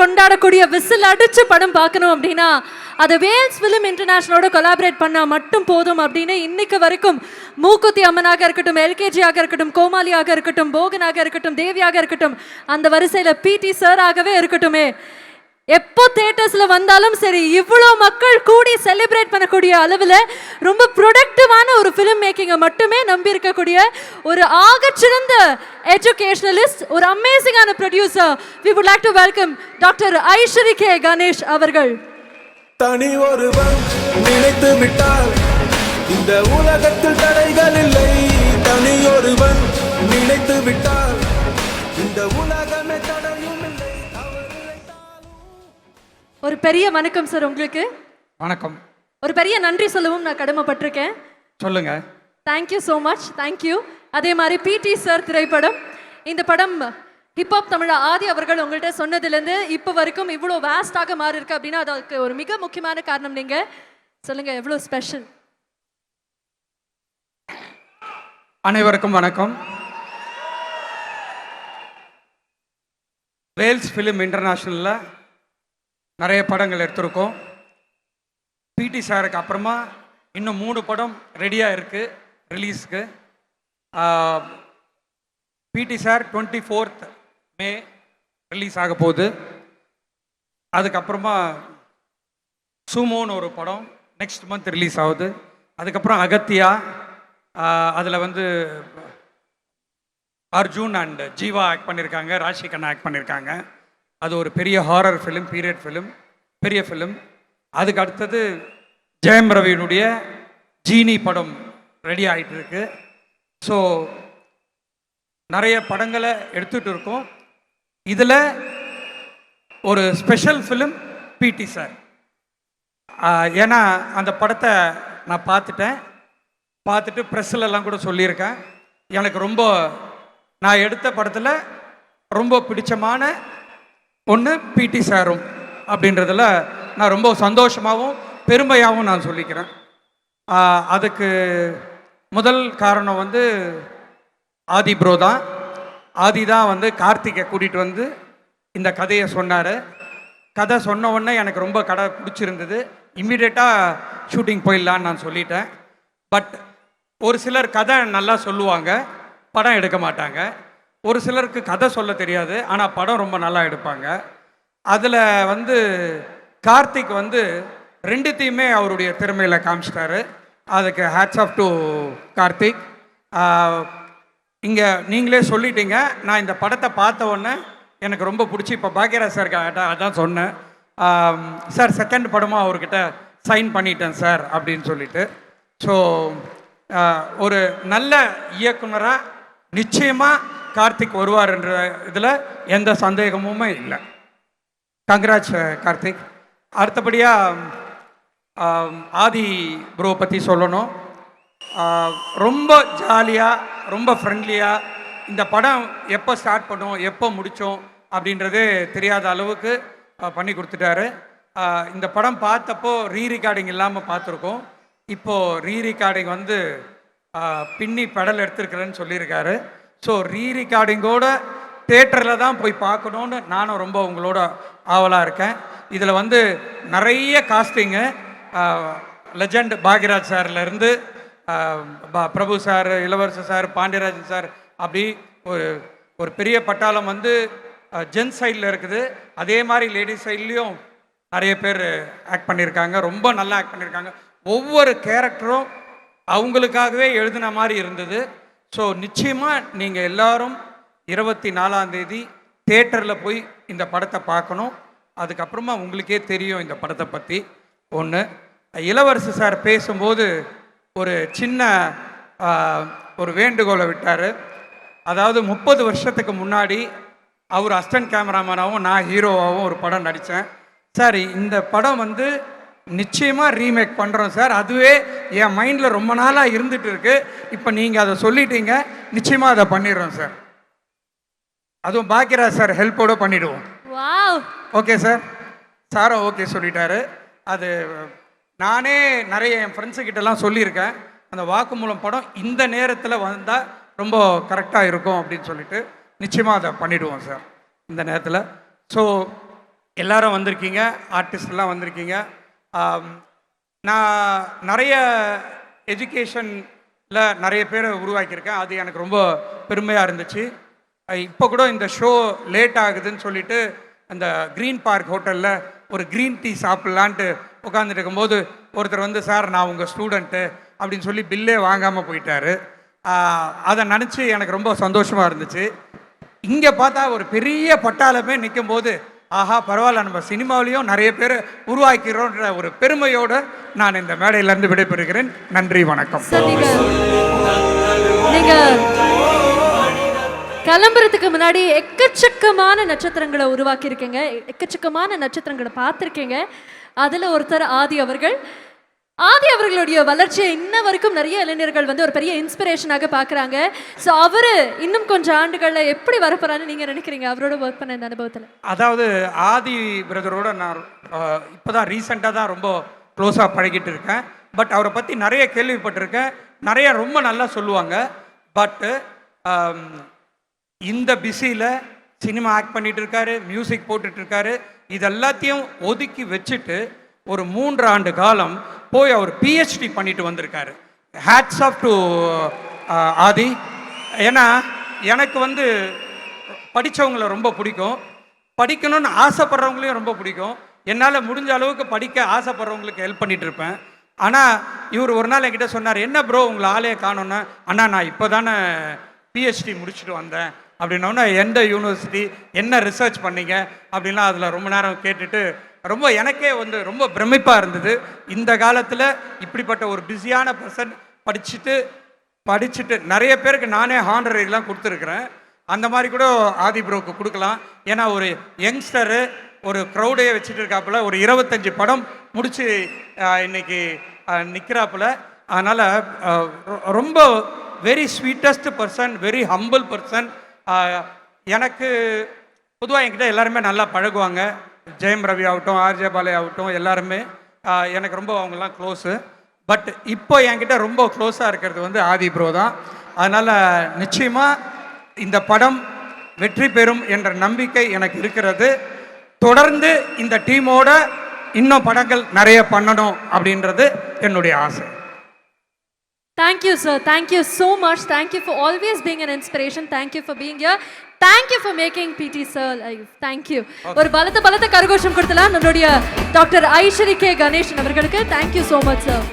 கொண்டாடக்கூடிய விசில் அடிச்சு படம் பார்க்கணும் அப்படின்னா அது வேல்ஸ் ஃபிலிம் இன்டர்நேஷனலோட கொலாபரேட் பண்ணால் மட்டும் போதும் அப்படின்னு இன்னைக்கு வரைக்கும் மூக்குத்தி அம்மனாக இருக்கட்டும் எல்கேஜியாக இருக்கட்டும் கோமாளியாக இருக்கட்டும் போகனாக இருக்கட்டும் தேவியாக இருக்கட்டும் அந்த வரிசையில் பிடி சார் ஆகவே இருக்கட்டுமே. எப்போ தேட்டர்ஸில் வந்தாலும் சரி இவ்வளோ மக்கள் கூடி செலிப்ரேட் பண்ணக்கூடிய அளவில் ரொம்ப ப்ரொடக்டிவான ஒரு ஃபிலிம் மேக்கிங்கை மட்டுமே நம்பி இருக்கக்கூடிய ஒரு ஆகச்சிறந்த எஜுகேஷனலிஸ்ட் ஒரு அமேசிங்கான producer we would like to welcome doctor Ishari K Ganesh அவர்கள். தனி ஒருவன் நினைத்து விட்டால் இந்த உலகத்தில் தடைகள் இல்லை. பெரிய வணக்கம் சார் உங்களுக்கு. வணக்கம். ஒரு பெரிய நன்றி சொல்லவும் நான் கடமைப்பட்டிருக்கேன். சொல்லுங்க. தேங்க்யூ ஸோ மச் தேங்க்யூ அதே மாதிரி பிடி சார் திரைப்படம். இந்த படம் ஹிப்ஹாப் தமிழ ஆதி அவர்கள் உங்கள்கிட்ட சொன்னதுலேருந்து இப்போ வரைக்கும் இவ்வளோ வேஸ்டாக மாறி இருக்கு அப்படின்னா அதுக்கு ஒரு மிக முக்கியமான காரணம் நீங்கள் சொல்லுங்கள் எவ்வளோ ஸ்பெஷல் அனைவருக்கும் வணக்கம். வேல்ஸ் ஃபிலிம் இன்டர்நேஷ்னலில் நிறைய படங்கள் எடுத்திருக்கோம். பிடி சாருக்கு அப்புறமா இன்னும் மூணு படம் ரெடியாக இருக்குது ரிலீஸ்க்கு PT sir twenty fourth May release ஆக போகுது. அதுக்கப்புறமா சுமோன்னு ஒரு படம் நெக்ஸ்ட் மந்த் ரிலீஸ் ஆகுது. அதுக்கப்புறம் அகத்தியா அதில் வந்து அர்ஜுன் அண்ட் ஜீவா ஆக்ட் பண்ணியிருக்காங்க ராஷிகண்ணா ஆக்ட் பண்ணியிருக்காங்க அது ஒரு பெரிய ஹாரர் ஃபிலிம் பீரியட் ஃபிலிம் பெரிய ஃபிலிம் அதுக்கு அடுத்தது ஜெயம் ரவியினுடைய ஜீனி படம் ரெடி ஆகிட்டு இருக்கு ஸோ நிறைய படங்களை எடுத்துகிட்டு இருக்கோம். இதில் ஒரு ஸ்பெஷல் ஃபிலிம் பிடி சார் ஏன்னா அந்த படத்தை நான் பார்த்துட்டேன். பார்த்துட்டு ப்ரெஸ்ஸில் கூட சொல்லியிருக்கேன். எனக்கு ரொம்ப நான் எடுத்த படத்தில் ரொம்ப பிடிச்சமான ஒன்று பிடி சாரும் அப்படின்றதுல நான் ரொம்ப சந்தோஷமாகவும் பெருமையாகவும் நான் சொல்லிக்கிறேன். அதுக்கு முதல் காரணம் வந்து ஆதி ப்ரோ தான். ஆதி தான் வந்து கார்த்திகை கூட்டிகிட்டு வந்து இந்த கதையை சொன்னார். கதை சொன்ன உடனே எனக்கு ரொம்ப கடை பிடிச்சிருந்தது. இம்மிடியட்டாக ஷூட்டிங் போயிடலான்னு நான் சொல்லிட்டேன். பட் ஒரு சிலர் கதை நல்லா சொல்லுவாங்க படம் எடுக்க மாட்டாங்க. ஒரு சிலருக்கு கதை சொல்ல தெரியாது ஆனால் படம் ரொம்ப நல்லா எடுப்பாங்க. அதில் வந்து கார்த்திக் வந்து ரெண்டுத்தையுமே அவருடைய திறமையில் காமிச்சிட்டாரு. அதுக்கு ஹேட்ஸ் ஆஃப் டு கார்த்திக். இங்கே நீங்களே சொல்லிட்டீங்க. நான் இந்த படத்தை பார்த்த உடனே எனக்கு ரொம்ப பிடிச்சி இப்போ பாக்யராஜ் சார் அதான் சொன்னேன். சார் செகண்ட் படமும் அவர்கிட்ட சைன் பண்ணிட்டேன் சார் அப்படின்னு சொல்லிட்டு. ஸோ ஒரு நல்ல இயக்குனராக நிச்சயமாக கார்த்திக் வருவார்ன்ற இதில் எந்த சந்தேகமுமே இல்லை. கங்க்ராட்ஸ் கார்த்திக். அடுத்தபடியாக ஆதி ப்ரோ பற்றி சொல்லணும். ரொம்ப ஜாலியாக ரொம்ப ஃப்ரெண்ட்லியாக இந்த படம் எப்போ ஸ்டார்ட் பண்ணோம் எப்போ முடித்தோம் அப்படின்றதே தெரியாத அளவுக்கு பண்ணி கொடுத்துட்டாரு. இந்த படம் பார்த்தப்போ ரீ ரெக்கார்டிங் இல்லாமல் பார்த்துருக்கோம். இப்போது ரீ ரெக்கார்டிங் வந்து பின்னி பெடல் எடுத்திருக்கிறேன்னு சொல்லியிருக்காரு. ஸோ ரீ ரெக்கார்டிங்கோட தேட்டரில் தான் போய் பார்க்கணுன்னு நானும் ரொம்ப உங்களோட ஆவலாக இருக்கேன். இதில் வந்து நிறைய காஸ்டிங்கு legend Bhagyaraj சார்லேருந்து Prabhu sir Ilavarasar sir Pandiarajan sir அப்படி ஒரு ஒரு பெரிய பட்டாளம் வந்து ஜென்ஸ் சைடில் இருக்குது. அதே மாதிரி லேடிஸ் சைட்லேயும் நிறைய பேர் ஆக்ட் பண்ணியிருக்காங்க. ரொம்ப நல்லா ஆக்ட் பண்ணியிருக்காங்க. ஒவ்வொரு கேரக்டரும் அவங்களுக்காகவே எழுதின மாதிரி இருந்தது. ஸோ நிச்சயமாக நீங்கள் எல்லாரும் இருபத்தி நாலாந்தேதி தேட்டரில் போய் இந்த படத்தை பார்க்கணும். அதுக்கப்புறமா உங்களுக்கே தெரியும் இந்த படத்தை பற்றி ஒன்று இளவரசு சார் பேசும்போது ஒரு சின்ன ஒரு வேண்டுகோளை விட்டார். அதாவது முப்பது வருஷத்துக்கு முன்னாடி அவர் அஸ்டன்ட் கேமராமேனாகவும் நான் ஹீரோவாகவும் ஒரு படம் நடித்தேன் சார் இந்த படம் வந்து நிச்சயமாக ரீமேக் பண்ணுறோம் சார். அதுவே என் மைண்டில் ரொம்ப நாளாக இருந்துட்டு இருக்கு. இப்போ நீங்கள் அதை சொல்லிட்டீங்க. நிச்சயமாக அதை பண்ணிடுறோம் சார். அதுவும் பாக்கியராஜ் சார் ஹெல்ப்போட பண்ணிடுவோம். வாவ். ஓகே சார் சாரும் ஓகே சொல்லிட்டாரு. அது நானே நிறைய என் ஃப்ரெண்ட்ஸு கிட்டலாம் சொல்லியிருக்கேன். அந்த வாக்குமூலம் படம் இந்த நேரத்தில் வந்தால் ரொம்ப கரெக்டாக இருக்கும் அப்படின்னு சொல்லிட்டு நிச்சயமாக அதை பண்ணிடுவோம் சார். இந்த நேரத்தில். ஸோ எல்லாரும் வந்திருக்கீங்க. ஆர்டிஸ்ட்லாம் வந்திருக்கீங்க. நான் நிறைய எஜுகேஷனில் நிறைய பேரை உருவாக்கியிருக்கேன். அது எனக்கு ரொம்ப பெருமையாக இருந்துச்சு. இப்போ கூட இந்த ஷோ லேட் ஆகுதுன்னு சொல்லிட்டு அந்த க்ரீன் பார்க் ஹோட்டலில் ஒரு க்ரீன் டீ சாப்பிட்லான்ட்டு உட்காந்துட்டு இருக்கும்போது ஒருத்தர் வந்து சார் நான் உங்கள் ஸ்டூடெண்ட்டு அப்படின்னு சொல்லி பில்லே வாங்காமல் போயிட்டாரு. அதை நினச்சி எனக்கு ரொம்ப சந்தோஷமாக இருந்துச்சு. இங்கே பார்த்தா ஒரு பெரிய பட்டாளமே நிற்கும் போது ஆஹா பரவாயில்ல நம்ம சினிமாவிலையும் நிறைய பேர் உருவாக்கிறோன்ற ஒரு பெருமையோடு நான் இந்த மேடையிலேருந்து விடைபெறுகிறேன். நன்றி வணக்கம். கிளம்புறதுக்கு முன்னாடி எக்கச்சக்கமான நட்சத்திரங்களை உருவாக்கியிருக்கீங்க. எக்கச்சக்கமான நட்சத்திரங்களை பார்த்துருக்கீங்க. அதில் ஒருத்தர் ஆதி அவர்கள். ஆதி அவர்களுடைய வளர்ச்சியை இன்ன வரைக்கும் நிறைய இளைஞர்கள் வந்து ஒரு பெரிய இன்ஸ்பிரேஷனாக பார்க்குறாங்க. ஸோ அவர் இன்னும் கொஞ்சம் ஆண்டுகளில் எப்படி வரப்போறான்னு நீங்கள் நினைக்கிறீங்க? அவரோட ஒர்க் பண்ண இந்த அனுபவத்தில். அதாவது ஆதி பிரதரோட நான் இப்போ தான் ரீசெண்டாக தான் ரொம்ப க்ளோஸாக பழகிட்டு இருக்கேன். பட் அவரை பற்றி நிறைய கேள்விப்பட்டிருக்கேன். நிறைய ரொம்ப நல்லா சொல்லுவாங்க. பட்டு இந்த பிஸியில் சினிமா ஆக்ட் பண்ணிகிட்டு இருக்காரு மியூசிக் போட்டுட்ருக்காரு இதெல்லாத்தையும் இது எல்லாத்தையும் ஒதுக்கி வச்சுட்டு ஒரு மூன்று ஆண்டு காலம் போய் அவர் பிஹெச்டி பண்ணிட்டு வந்திருக்காரு. Hats off to Aadhi. ஏன்னா எனக்கு வந்து படித்தவங்கள ரொம்ப பிடிக்கும். படிக்கணும்னு ஆசைப்படுறவங்களையும் ரொம்ப பிடிக்கும். என்னால் முடிஞ்ச அளவுக்கு படிக்க ஆசைப்படுறவங்களுக்கு ஹெல்ப் பண்ணிகிட்டு இருப்பேன் ஆனால் இவர் ஒரு நாள் என்கிட்ட சொன்னார் என்ன ப்ரோ உங்களை ஆளே காணோன்னா அண்ணா நான் இப்போ தானே பிஹெச்டி முடிச்சுட்டு வந்தேன். அப்படின்னோன்னா எந்த யூனிவர்சிட்டி என்ன ரிசர்ச் பண்ணீங்க? அப்படின்லாம் அதில் ரொம்ப நேரம் கேட்டுட்டு ரொம்ப எனக்கே வந்து ரொம்ப பிரமிப்பாக இருந்தது. இந்த காலத்தில் இப்படிப்பட்ட ஒரு பிஸியான பர்சன் படிச்சுட்டு படிச்சுட்டு நிறைய பேருக்கு நானே ஹாண்டரெல்லாம் கொடுத்துருக்குறேன். அந்த மாதிரி கூட ஆதி ப்ரோக்கு கொடுக்கலாம். ஏன்னா ஒரு யங்ஸ்டரு ஒரு க்ரௌடையே வச்சுட்டு இருக்காப்புல ஒரு இருபத்தஞ்சி படம் முடித்து இன்னைக்கு நிற்கிறாப்புல அதனால் ரொம்ப very sweetest person very humble person எனக்கு பொதுவாக என்கிட்ட எல்லாருமே நல்லா பழகுவாங்க. ஜெயம் ரவி ஆகட்டும் ஆர்ஜே பாலே ஆகட்டும் எல்லாருமே எனக்கு ரொம்ப அவங்கெல்லாம் க்ளோஸு பட் இப்போ என்கிட்ட ரொம்ப க்ளோஸாக இருக்கிறது வந்து ஆதி ப்ரோ தான் அதனால் நிச்சயமாக இந்த படம் வெற்றி பெறும் என்ற நம்பிக்கை எனக்கு இருக்கிறது தொடர்ந்து இந்த டீமோட இன்னும் படங்கள் நிறைய பண்ணணும் அப்படின்றது என்னுடைய ஆசை Thank you, sir. Thank you so much. Thank you for always being an inspiration. Thank you for being here. Thank you for making PT sir live. Thank you. ஒரு பலத்த பலத்த கரகோஷம் கொடுத்தலாம் நம்மளுடைய டாக்டர் ஐஸ்வரி கே கணேசன் அவர்களுக்கு தேங்க்யூ ஸோ மச் சார்